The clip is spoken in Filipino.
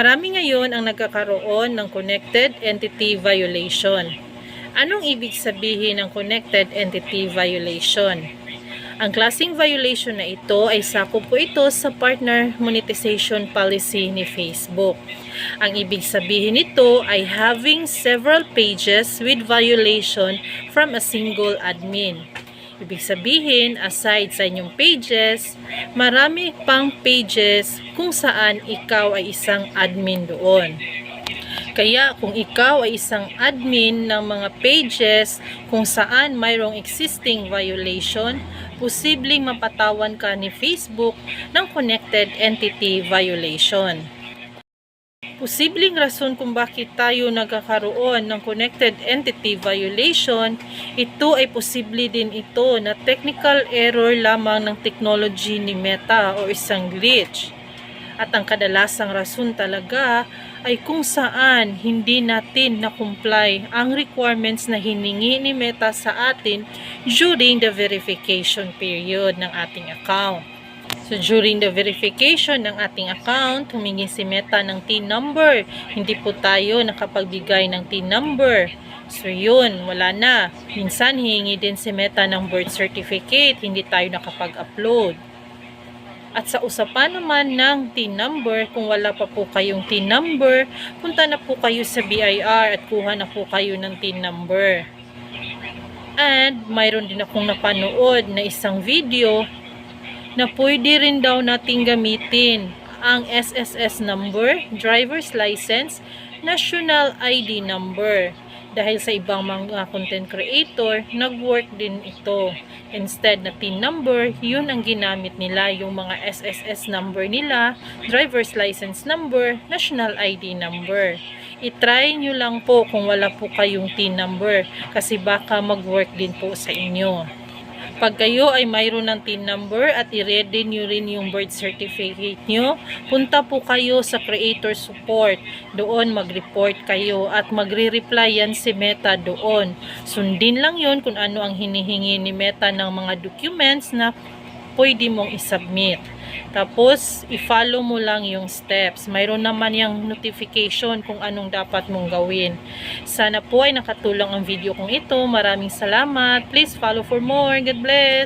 Marami ngayon ang nagkakaroon ng connected entity violation. Anong ibig sabihin ng connected entity violation? Ang klaseng violation na ito ay sakop po ito sa partner monetization policy ni Facebook. Ang ibig sabihin nito ay having several pages with violation from a single admin. Ibig sabihin, aside sa inyong pages, marami pang pages kung saan ikaw ay isang admin doon. Kaya kung ikaw ay isang admin ng mga pages kung saan mayroong existing violation, posibleng mapatawan ka ni Facebook ng connected entity violation. Posibleng rason kung bakit tayo nagkakaroon ng connected entity violation, ito ay posible din ito na technical error lamang ng technology ni Meta o isang glitch. At ang kadalasang rason talaga ay kung saan hindi natin na-comply ang requirements na hiningi ni Meta sa atin during the verification period ng ating account. So during the verification ng ating account, humingi si Meta ng TIN number. Hindi po tayo nakapagbigay ng TIN number. So yun, wala na. Minsan hihingi din si Meta ng birth certificate, hindi tayo nakapag-upload. At sa usapan naman ng TIN number, kung wala pa po kayong TIN number, punta na po kayo sa BIR at kuha na po kayo ng TIN number. And mayroon din akong napanood na isang video na pwede rin daw nating gamitin ang SSS number, driver's license, national ID number. Dahil sa ibang mga content creator, nag-work din ito. Instead na PIN number, yun ang ginamit nila, yung mga SSS number nila, driver's license number, national ID number. I-try nyo lang po kung wala po kayong TIN number kasi baka mag-work din po sa inyo. Pag kayo ay mayroon ng TIN number at i-ready nyo rin yung birth certificate nyo, punta po kayo sa creator support. Doon mag-report kayo at magre-reply yan si Meta doon. Sundin lang yon kung ano ang hinihingi ni Meta ng mga documents na pwede mong isubmit. Tapos, i-follow mo lang yung steps. Mayroon naman yung notification kung anong dapat mong gawin. Sana po ay nakatulong ang video kong ito. Maraming salamat. Please follow for more. God bless!